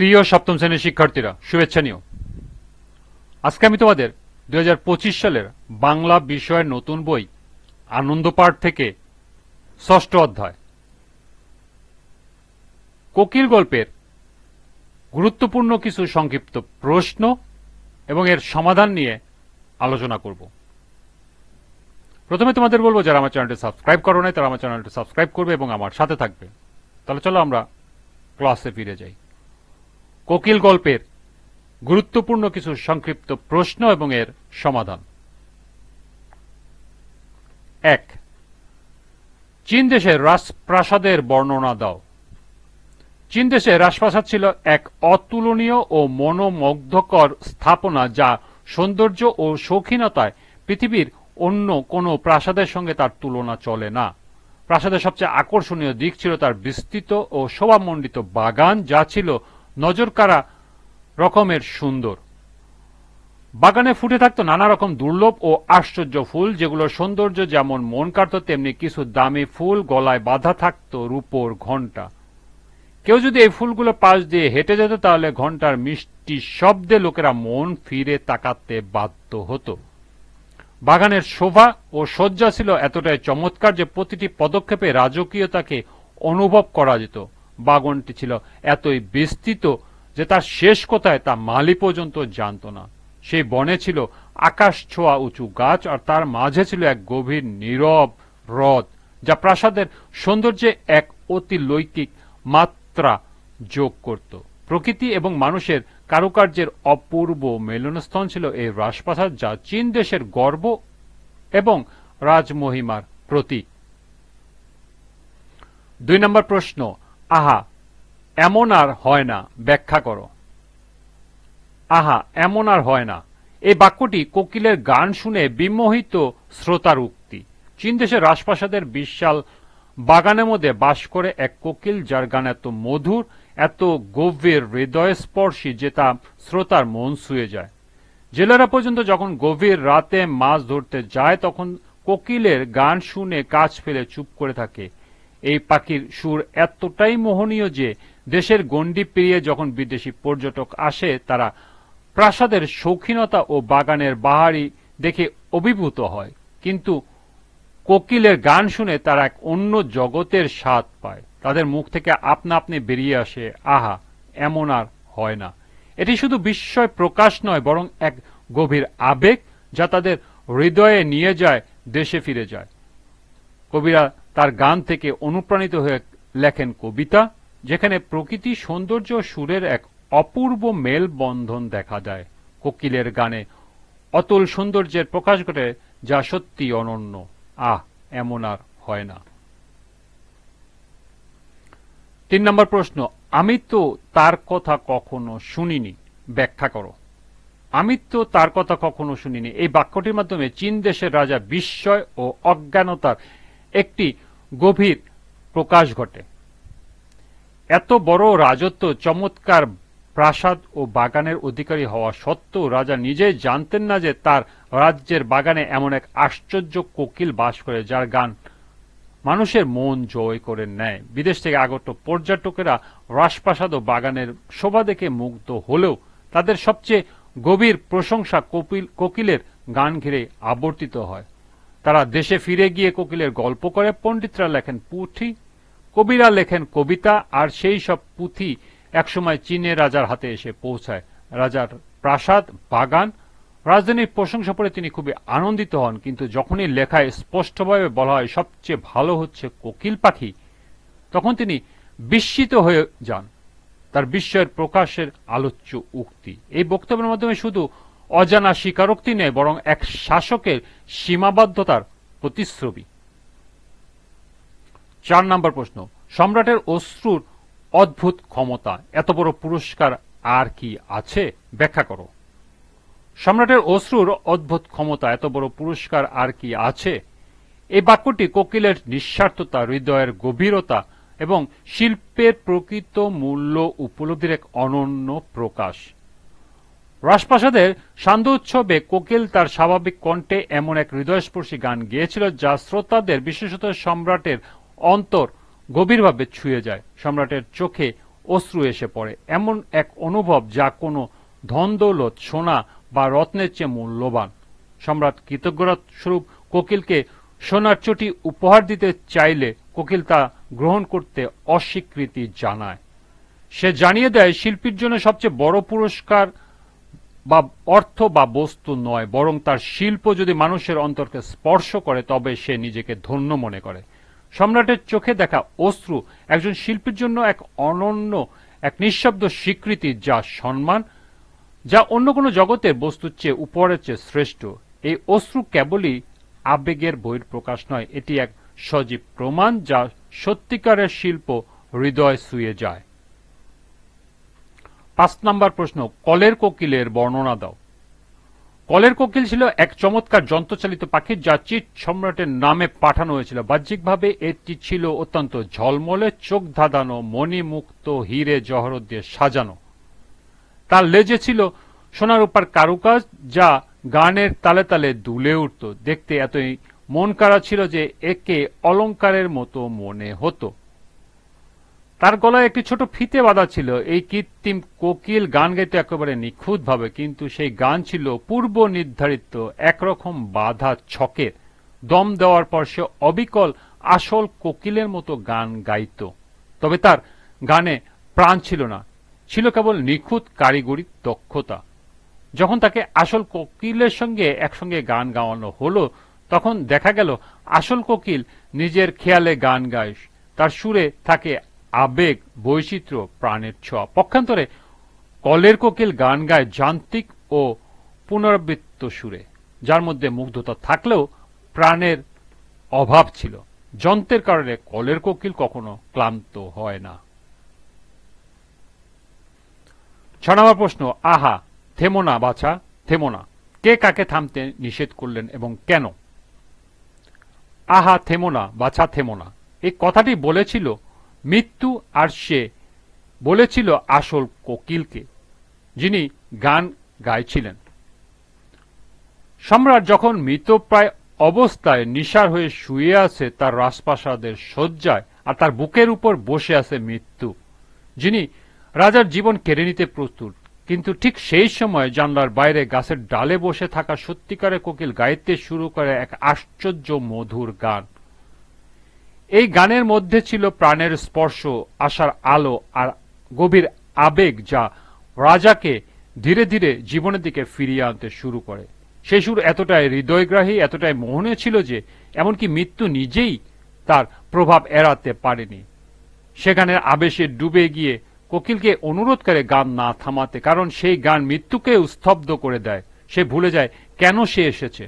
প্রিয় সপ্তম শ্রেণির শিক্ষার্থীরা, শুভেচ্ছা নিও। আজকে আমি তোমাদের দু হাজার পঁচিশ সালের বাংলা বিষয়ের নতুন বই, আনন্দ পাঠ থেকে ষষ্ঠ অধ্যায়। কোকিল গল্পের গুরুত্বপূর্ণ কিছু সংক্ষিপ্ত প্রশ্ন এবং এর সমাধান নিয়ে আলোচনা করব। প্রথমে তোমাদের বলব, যারা আমার চ্যানেলটি সাবস্ক্রাইব করো নাই, তারা আমার চ্যানেলটি সাবস্ক্রাইব করবে এবং আমার সাথে থাকবে। তাহলে চলো আমরা ক্লাসে ফিরে যাই। কোকিল গল্পের গুরুত্বপূর্ণ কিছু সংক্ষিপ্ত প্রশ্ন এবং এর সমাধান। এক, চীন দেশের রাজপ্রাসাদের বর্ণনা দাও। চীন দেশে রাজপ্রাসাদ ছিল এক অতুলনীয় ও মনোমুগ্ধকর স্থাপনা যা সৌন্দর্য ও শৌখিনতায় পৃথিবীর অন্য কোনো প্রাসাদের সঙ্গে তার তুলনা চলে না। প্রাসাদের সবচেয়ে আকর্ষণীয় দিক ছিল তার বিস্তৃত ও শোভামণ্ডিত বাগান যা ছিল নজরকাড়া রকমের সুন্দর। বাগানে ফুটে থাকতো নানা রকম দুর্লভ ও আশ্চর্য ফুল যেগুলোর সৌন্দর্য যেমন মন কাড়ত, তেমনি কিছু দামি ফুল গলায় বাঁধা থাকতো রূপোর ঘণ্টা। কেউ যদি এই ফুলগুলো পাশ দিয়ে হেঁটে যেত, তাহলে ঘণ্টার মিষ্টি শব্দে লোকেরা মন ফিরে তাকাতে বাধ্য হতো। বাগানের শোভা ও শয্যা ছিল এতটাই চমৎকার যে প্রতিটি পদক্ষেপে রাজকীয়তাকে অনুভব করা যেত। বাগানটি ছিল এতই বিস্তৃত যে তার শেষ কোথায় তা মালি পর্যন্ত জানত না। সেই বনে ছিল, আকাশ ছোঁয়া উঁচু গাছ, আর তার মাঝে ছিল এক গভীর নীরব হ্রদ, যা প্রাসাদের সৌন্দর্যে এক অতি লৈকিক মাত্রা যোগ করত। প্রকৃতি এবং মানুষের কারুকার্যের অপূর্ব মিলনস্থল ছিল এই রাজপ্রাসাদ, যা চীন দেশের গর্ব এবং রাজমহিমার প্রতীক। দুই নম্বর প্রশ্ন আহা, এমন আর হয় না, ব্যাখ্যা করো। আহা, এমন আর হয় না। এই বাক্যটি কোকিলের গান শুনে বিমোহিত শ্রোতার উক্তি। চীন দেশের রাজপ্রাসাদের বিশাল বাগানের মধ্যে বাস করে এক কোকিল, যার গান এত মধুর, এত গভীর হৃদয়স্পর্শী যে তা শ্রোতার মন ছুঁয়ে যায়। জেলেরা পর্যন্ত যখন গভীর রাতে মাছ ধরতে যায়, তখন কোকিলের গান শুনে কাজ ফেলে চুপ করে থাকে। এই পাখির সুর এতটাই মোহনীয় যে দেশের গণ্ডি পেরিয়ে যখন বিদেশি পর্যটক আসে, তারা প্রাসাদের শৌখিনতা ও বাগানের বাহারি দেখে অভিভূত হয়। কিন্তু কোকিলের গান শুনে তারা এক অন্য জগতের স্বাদ পায়। তাদের মুখ থেকে আপনা আপনি বেরিয়ে আসে, আহা, এমন আর হয় না। এটি শুধু বিস্ময় প্রকাশ নয়, বরং এক গভীর আবেগ যা তাদের হৃদয়ে নিয়ে যায়, দেশে ফিরে যায়। কবিরা তার গান থেকে অনুপ্রাণিত হয়ে লেখেন কবিতা, যেখানে প্রকৃতি সৌন্দর্য সুরের এক অপূর্ব মেলবন্ধন দেখা যায়। কোকিলের গানে অতুল সৌন্দর্যের প্রকাশ ঘটে, যা সত্যি অনন্য। আহ, এমন আর হয় না। তিন নম্বর প্রশ্ন, আমি তো তার কথা কখনো শুনিনি। ব্যাখ্যা করো। আমি তো তার কথা কখনো শুনিনি। এই বাক্যটির মাধ্যমে চীন দেশের রাজা বিস্ময় ও অজ্ঞানতার একটি গভীর প্রকাশ ঘটে। এত বড় রাজত্ব চমৎকার প্রাসাদ ও বাগানের অধিকারী হওয়া সত্ত্বেও রাজা নিজেই জানতেন না যে তার রাজ্যের বাগানে এমন এক আশ্চর্য কোকিল বাস করে যার গান মানুষের মন জয় করে নেয়। বিদেশ থেকে আগত পর্যটকেরা রাজপ্রাসাদ ও বাগানের শোভা দেখে মুগ্ধ হলেও তাদের সবচেয়ে গভীর প্রশংসা কোকিলের গান ঘিরে আবর্তিত হয়। তারা দেশে ফিরে গিয়ে কোকিলের গল্প করে, পণ্ডিতরা লেখেন পুঁথি, কবিরা লেখেন কবিতা, আর সেই সব পুঁথি একসময় চীনের রাজার হাতে এসে পৌঁছায়। রাজার প্রাসাদ, বাগান, রাজধানীর প্রশংসা পড়ে তিনি খুবই আনন্দিত হন, কিন্তু যখনই লেখায় স্পষ্টভাবে বলা হয় সবচেয়ে ভালো হচ্ছে কোকিল পাখি, তখন তিনি বিস্মিত হয়ে যান। তার বিস্ময়ের প্রকাশের আলোচ্য উক্তি। এই বক্তব্যের মাধ্যমে শুধু অজানা স্বীকারোক্তি নেই বরং এক শাসকের সীমাবদ্ধতার প্রতিশ্রবী চার নম্বর প্রশ্ন, সম্রাটের অশ্রুর অদ্ভুত ক্ষমতা, এত বড় পুরস্কার আর কি আছে? ব্যাখ্যা করো। সম্রাটের অশ্রুর অদ্ভুত ক্ষমতা, এত বড় পুরস্কার আর কি আছে? এই বাক্যটি কোকিলের নিঃস্বার্থতা, হৃদয়ের গভীরতা এবং শিল্পের প্রকৃত মূল্য উপলব্ধির এক অনন্য প্রকাশ। রাজপ্রাসাদের সান্ধ্য উৎসবে কোকিল তার স্বাভাবিক কণ্ঠে এমন এক হৃদয়স্পর্শী গান গেয়েছিল যা শ্রোতাদের, বিশেষত সম্রাটের, অন্তর গভীরভাবে ছুঁয়ে যায়। সম্রাটের চোখে অশ্রু এসে পড়ে। এমন এক অনুভব যা কোনো ধন দৌলত সোনা বা রত্নের চেয়ে মূল্যবান। সম্রাট কৃতজ্ঞতা স্বরূপ কোকিলকে সোনার চটি উপহার দিতে চাইলে কোকিল তা গ্রহণ করতে অস্বীকৃতি জানায়। সে জানিয়ে দেয়, শিল্পীর জন্য সবচেয়ে বড় পুরস্কার বা অর্থ বা বস্তু নয়, বরং তার শিল্প যদি মানুষের অন্তরকে স্পর্শ করে, তবে সে নিজেকে ধন্য মনে করে। সম্রাটের চোখে দেখা অশ্রু একজন শিল্পীর জন্য এক অনন্য, এক নিঃশব্দ স্বীকৃতি, যা সম্মান, যা অন্য কোনো জগতের বস্তুর চেয়ে উপরের চেয়ে শ্রেষ্ঠ। এই অশ্রু কেবলই আবেগের বহির প্রকাশ নয়, এটি এক সজীব প্রমাণ যা সত্যিকারের শিল্প হৃদয় শুয়ে যায়। পাঁচ নম্বর প্রশ্ন, কলের কোকিলের বর্ণনা দাও। কলের কোকিল ছিল এক চমৎকার যন্ত্রচালিত পাখি যা চিট সম্রাটের নামে পাঠানো হয়েছিল। বাহ্যিকভাবে এটি ছিল অত্যন্ত ঝলমলে, চোখ ধাঁধানো, মণিমুক্ত, হিরে জহরত দিয়ে সাজানো। তার লেজে ছিল সোনার উপর কারুকাজ যা গানের তালে তালে দুলে উঠত। দেখতে এতই মন কাড়া ছিল যে একে অলংকারের মতো মনে হতো। তার গলায় একটি ছোট ফিতে বাঁধা ছিল। এই কৃত্রিম কোকিল গান গাইতে একেবারে নিখুঁত ভাবে কিন্তু সেই গান ছিল পূর্ব নির্ধারিত একরকম বাধা ছকের। দম দেওয়ার পর সে অবিকল, আসল কোকিলের মতো গান গাইত। তবে তার গানে প্রাণ ছিল না। ছিল কেবল নিখুঁত কারিগরি দক্ষতা। যখন তাকে আসল কোকিলের সঙ্গে একসঙ্গে গান গাওয়ানো হলো, তখন দেখা গেল, আসল কোকিল নিজের খেয়ালে গান গায়। তার সুরে থাকে আবেগ, বৈচিত্র্য, প্রাণের ছোঁয়া। পক্ষান্তরে কলের কোকিল গান গায় যান্ত্রিক ও পুনরাবৃত্ত সুরে, যার মধ্যে মুগ্ধতা থাকলেও প্রাণের অভাব ছিল। যন্ত্রের কারণে কলের কোকিল কখনো ক্লান্ত হয় না। ছ প্রশ্ন, আহা, থেমো না, বাছা, থেমো না। কে কাকে থামতে নিষেধ করলেন এবং কেন? আহা, থেমো না, বাছা, থেমো না। এই কথাটি বলেছিল মৃত্যু আর সে বলেছিল আসল কোকিলকে, যিনি গান গাইছিলেন। সম্রাট যখন মৃতপ্রায় অবস্থায় নিশার হয়ে শুয়ে আছে, তার রাজপ্রাসাদের শয্যায় আর তার বুকের উপর বসে আছে মৃত্যু, যিনি রাজার জীবন কেড়ে নিতে প্রস্তুত। কিন্তু ঠিক সেই সময় জানলার বাইরে গাছের ডালে বসে থাকা সত্যিকারে কোকিল গাইতে শুরু করে এক আশ্চর্য মধুর গান। এই গানের মধ্যে ছিল প্রাণের স্পর্শ, আশার আলো আর গভীর আবেগ যা রাজাকে ধীরে ধীরে জীবনের দিকে ফিরিয়ে আনতে শুরু করে। সেই সুর এতটাই হৃদয়গ্রাহী, এতটাই মোহনীয় ছিল যে, এমনকি মৃত্যু নিজেই তার প্রভাব এড়াতে পারেনি। সেখানে আবেশে ডুবে গিয়ে কোকিলকে অনুরোধ করে গান না থামাতে, কারণ সেই গান মৃত্যুকে স্তব্ধ করে দেয়। সে ভুলে যায় কেন সে এসেছে।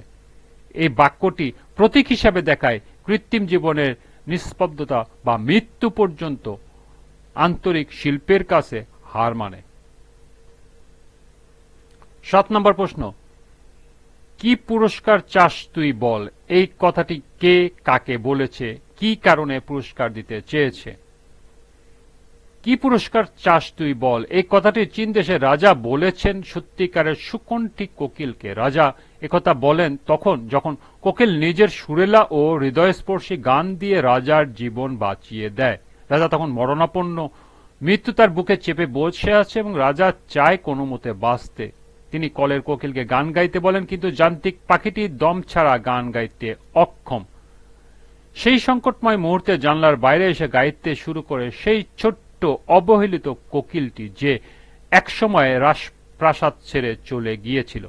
এই বাক্যটি প্রতীক হিসাবে দেখায় কৃত্রিম জীবনের নিস্তব্ধতা বা মৃত্যু পর্যন্ত আন্তরিক শিল্পের কাছে হার মানে। সাত নম্বর প্রশ্ন, কি পুরস্কার চাস তুই বল? এই কথাটি কে কাকে বলেছে? কি কারণে পুরস্কার দিতে চেয়েছে? কি পুরস্কার চাস তুই বল? এই কথাটি চীন দেশের রাজা বলেছেন। সত্যিকারের সুকণ্ঠী কোকিলকে রাজা একথা বলেন তখন যখন কোকিল নিজের সুরেলা ও হৃদয়স্পর্শী গান দিয়ে রাজার জীবন বাঁচিয়ে দেয়। রাজা তখন মরণাপন্ন, মৃত্যু তার বুকে চেপে বসে আছে এবং রাজা চায় কোনো মতে বাঁচতে। তিনি কলের কোকিলকে গান গাইতে বলেন, কিন্তু যান্ত্রিক পাখিটি দম ছাড়া গান গাইতে অক্ষম। সেই সংকটময় মুহূর্তে জানলার বাইরে এসে গাইতে শুরু করে সেই ছোট্ট, অবহেলিত কোকিলটি যে একসময় রাজপ্রাসাদ ছেড়ে চলে গিয়েছিল।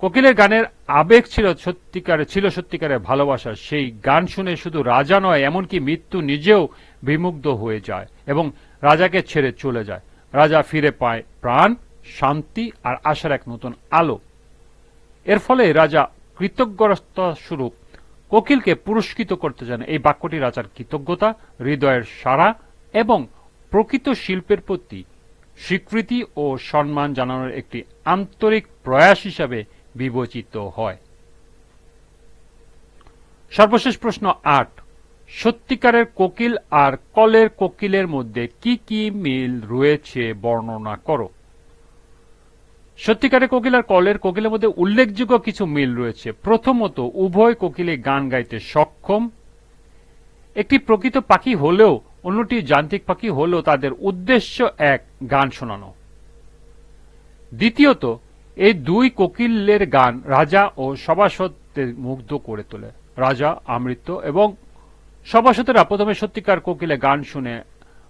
কোকিলের গানের আবেগ ছিল সত্যিকারে, ছিল সত্যিকারের ভালোবাসা। সেই গান শুনে শুধু রাজা নয়, এমনকি মৃত্যু নিজেও বিমুগ্ধ হয়ে যায় এবং রাজাকে ছেড়ে চলে যায়। রাজা ফিরে পায় প্রাণ, শান্তি আর আশার এক নতুন আলো। এর ফলে রাজা কৃতজ্ঞতা স্বরূপ কোকিলকে পুরস্কৃত করতে চান এই বাক্যটি রাজার কৃতজ্ঞতা, হৃদয়ের সারা এবং প্রকৃত শিল্পের প্রতি স্বীকৃতি ও সম্মান জানানোর একটি আন্তরিক প্রয়াস হিসাবে বিবেচিত হয়। সর্বশেষ প্রশ্ন আট, সত্যিকারের কোকিল আর কলের কোকিলের মধ্যে কি কি মিল রয়েছে বর্ণনা করো। সত্যিকারের কোকিল আর কলের কোকিলের মধ্যে উল্লেখযোগ্য কিছু মিল রয়েছে। প্রথমত, উভয় কোকিলে গান গাইতে সক্ষম। একটি প্রকৃত পাখি হলেও, অন্যটি যান্ত্রিক পাখি হলেও তাদের উদ্দেশ্য এক, গান শোনানো। দ্বিতীয়ত এই দুই কোকিলের গান রাজা ও সভাসদদের মুগ্ধ করে তোলে। রাজা, আমৃত্য এবং সভাসদেরা প্রথমে সত্যিকার কোকিলে গান শুনে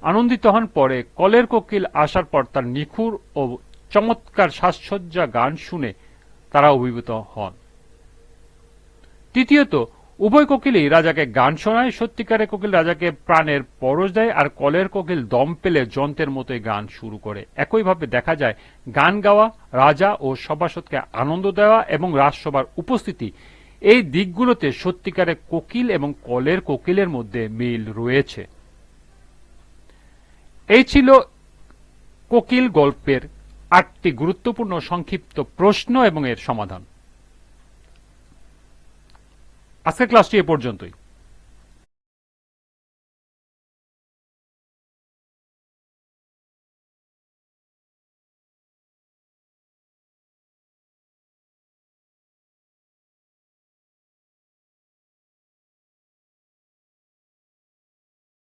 আনন্দিত হন, পরে কলের কোকিল আসার পর তার নিখুর ও চমৎকার সাজসজ্জা গান শুনে তারা অভিভূত হন। তৃতীয়ত উভয় কোকিলই রাজাকে গান শোনায়, সত্যিকারের কোকিল রাজাকে প্রাণের পরশ দেয় আর কলের কোকিল দম পেলে যন্ত্রের মতোই গান শুরু করে। একইভাবে দেখা যায়, গান গাওয়া, রাজা ও সভাসদকে আনন্দ দেওয়া এবং রাজসভার উপস্থিতি, এই দিকগুলোতে সত্যিকারের কোকিল এবং কলের কোকিলের মধ্যে মিল রয়েছে। এই ছিল কোকিল গল্পের আটটি গুরুত্বপূর্ণ সংক্ষিপ্ত প্রশ্ন এবং এর সমাধান। আজকের ক্লাসটি এ পর্যন্তই।